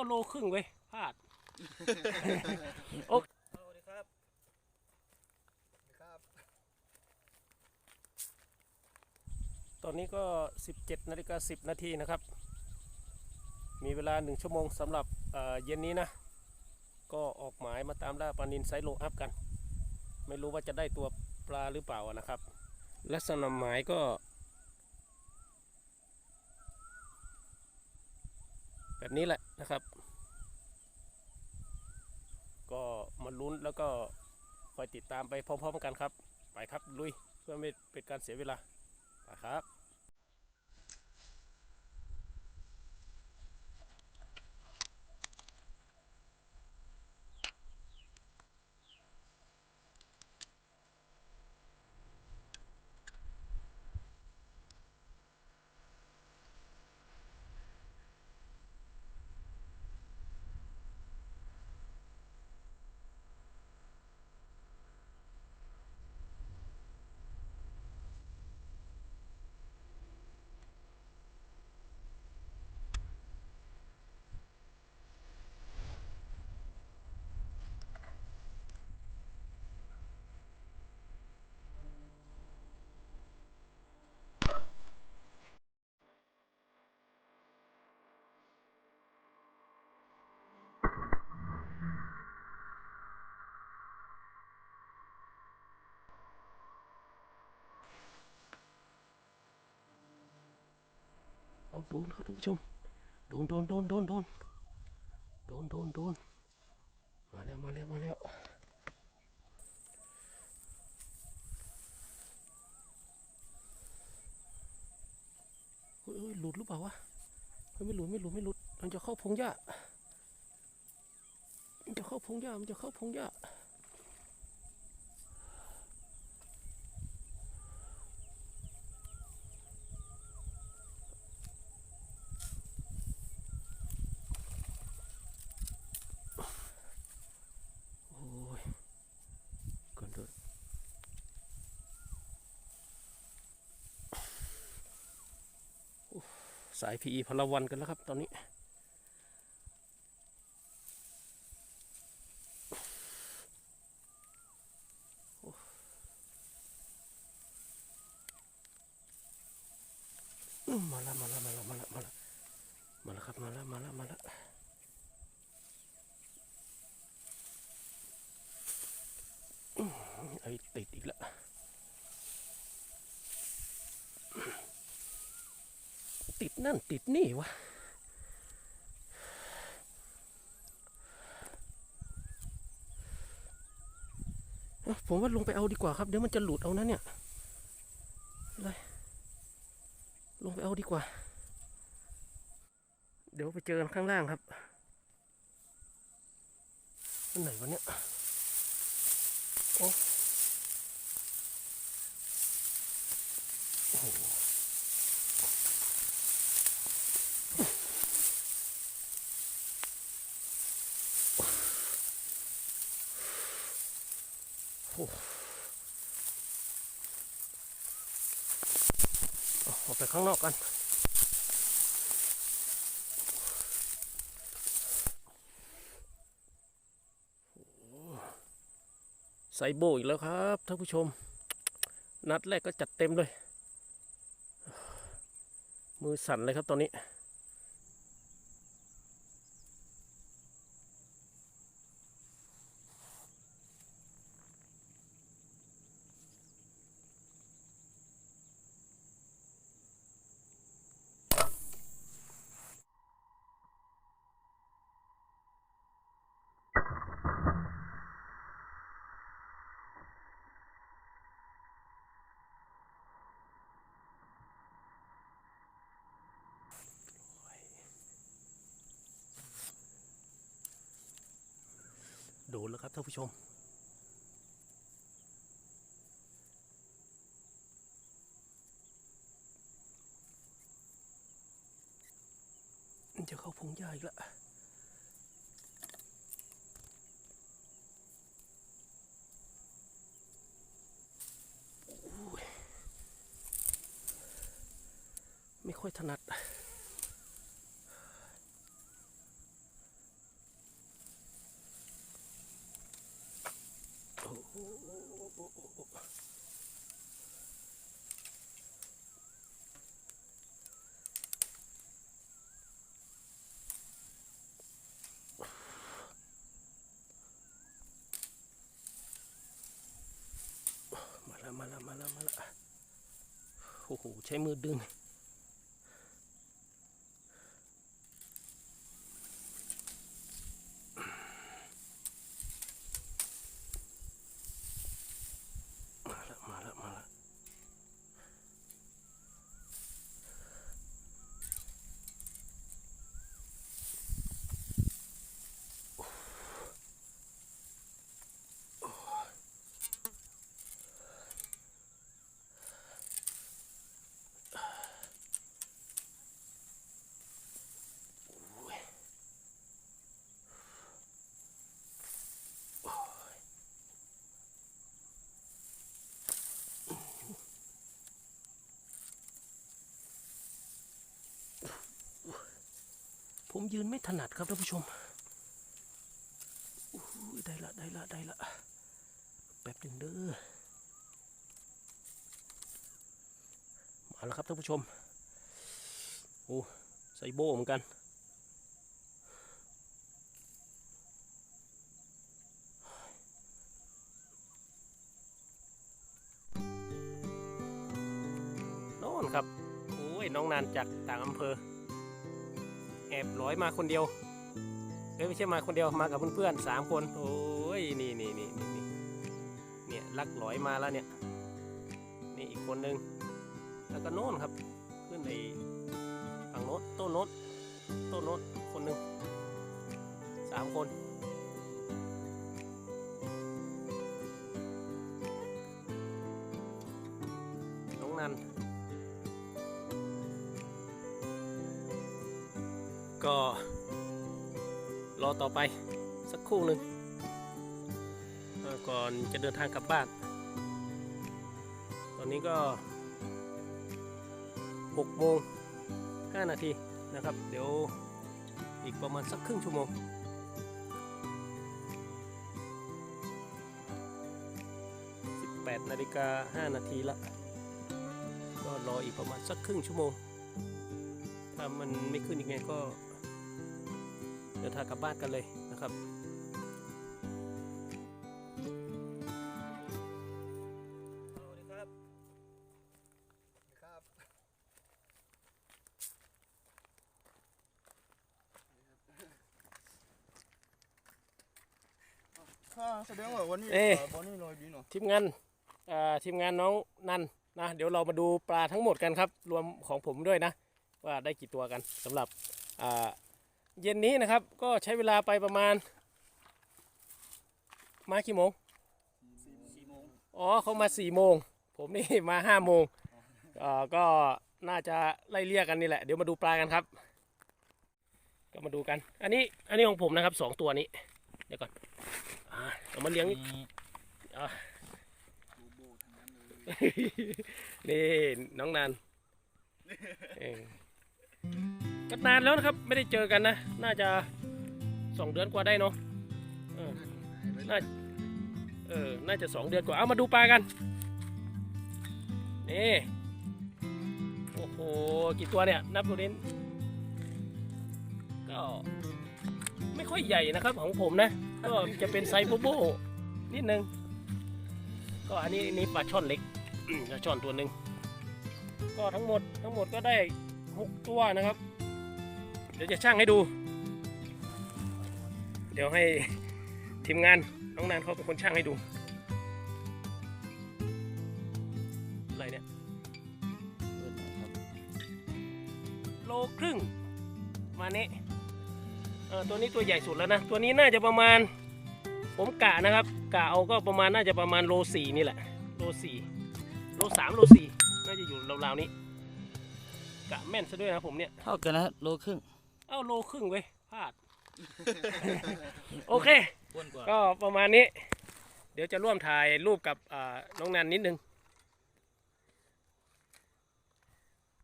าวโลครึ่งเว้ยพลาด โอ้สวัสดีครับครับ ตอนนี้ก็ 17นาฬิกา10 นาทีนะครับ มีเวลา 1 ชั่วโมงสำหรับเอ่อเย็นนี้นะ ก็ออกหมายมาตามล่าปลานินไซส์โลอัพกัน ไม่รู้ว่าจะได้ตัวปลาหรือเปล่านะครับ ลักษณะหมายก็แบบนี้แหละ นะครับ ก็มาลุ้นแล้วก็คอยติดตามไปพร้อมๆกันครับ ไปครับลุยเพื่อไม่เป็นการเสียเวลาไปครับ เอาโดนครับท่านผู้ชม โดนโดนโดนโดนโดนโดนโดนโดนมาแล้วมาแล้วมาแล้วเฮ้ยหลุดหรือเปล่าวะไม่หลุดไม่หลุดไม่หลุดมันจะเข้าพงหญ้ามันจะเข้าพงหญ้ามันจะเข้าพงหญ้าโอ้ยก่อนเถอะโอ้ สายพีพลวันกันแล้วครับตอนนี้ มาล้วมาล้วมาล้วมาล้วมาล้วมาล้วครับมาล้วมาล้วมาล้วอืมไอติดอีกแล้วติด นั่นติดนี่วะผมว่าลงไปเอาดีกว่าครับ เดี๋ยวมันจะหลุดเอานะเนี่ยลงไปเอาดีกว่า เดี๋ยวไปเจอกันข้างล่างครับอันไหนวะเนี่ยโอ้โห ออาออกไปข้างนอกกันใส่โบอีกแล้วครับท่านผู้ชม นัดแรกก็จัดเต็มเลย มือสั่นเลยครับตอนนี้ โดนแล้วครับท่านผู้ชม จะเข้าพงหญ้าอีกแล้วไม่ค่อยถนัดาละมาละมาละโอ้โหใช้มือดึง มาแล้วมาแล้วมาแล้ว ผมยืนไม่ถนัดครับท่านผู้ชมได้ละได้ละได้ละแป๊บหนึ่งเด้อมาแล้วครับท่านผู้ชมโอ้ใส่โบเหมือนกันโน่นครับโอ้ยน้องนานจากต่างอำเภอ แอบร้อยมาคนเดียว เอ้ยไม่ใช่มาคนเดียวมากับเพื่อนๆสามคน โอ้ยนี่นี่นี่นี่เนี่ยลักร้อยมาแล้วเนี่ย นี่อีกคนนึง แล้วก็โน่นครับ ขึ้นในฝั่งโน้นต้นโน้นต้นโน้นคนหนึ่งสามคนน้องนัน ก็รอต่อไปสักครู่หนึ่งก่อนจะเดินทางกลับบ้าน ตอนนี้ก็6โมง5นาทีนะครับ เดี๋ยวอีกประมาณสักครึ่งชั่วโมง18นาฬิกา5นาทีละ ก็รออีกประมาณสักครึ่งชั่วโมง ถ้ามันไม่ขึ้นอีกไงก็ เดินทางกลับบ้านกันเลยนะครับสวัสดีครับครับข้าแสดงว่าวันนี้เอ๊ะบอลนี่ลอยดีเนาะทีมงานเอ่อทีมงานน้องนันนะ เดี๋ยวเรามาดูปลาทั้งหมดกันครับ รวมของผมด้วยนะ ว่าได้กี่ตัวกันสำหรับอ่า เย็นนี้นะครับ ก็ใช้เวลาไปประมาณ มากี่โมงสี่โมงอ๋อเขามาสี่โมง ผมนี่มาห้าโมงเอ่อก็น่าจะไล่เลี่ยกันนี่แหละ เดี๋ยวมาดูปลากันครับ ก็มาดูกัน อันนี้อันนี้ของผมนะครับสองตัวนี้ เดี๋ยวก่อนอ่าเอามาเลี้ยงนี่อ่าโบโบทั้งนั้นเลยนี่น้องนันเอง ก็นานแล้วนะครับ ไม่ได้เจอกันนะ น่าจะสองเดือนกว่าได้เนาะเออน่าเออน่าจะสองเดือนกว่า เอามาดูปลากัน นี่ โอ้โห กี่ตัวเนี่ย นับดูดินก็ไม่ค่อยใหญ่นะครับของผมนะ ก็จะเป็นไซส์โบโบนิดนึง ก็อันนี้นนี้ปลาช่อนเล็กปลาช่อนตัวหนึ่ง ก็ทั้งหมดทั้งหมดก็ได้หกตัวนะครับ ดี๋ยวจะช่างให้ดู เดี๋ยวให้ทีมงานน้องนานเขาเป็นคนช่างให้ดู อะไรเนี่ยโลครึ่ง มาเนี้ตัวนี้ตัวใหญ่สุดแล้วนะ ตัวนี้น่าจะประมาณ ผมกะนะครับ กะเอาก็ประมาณน่าจะประมาณโลสี่นี่แหละ โลสี่โลสามโลสี่น่าจะอยู่ราวๆนี้กะแม่นซะด้วยนะผมเนี่ย เท่ากันนะโลครึ่ง เอ้าโลครึ่งเว้ยพลาด โอเค อ้วนกว่า ก็ประมาณนี้ เดี๋ยวจะร่วมถ่ายรูปกับอ่าน้องนันนิดนึง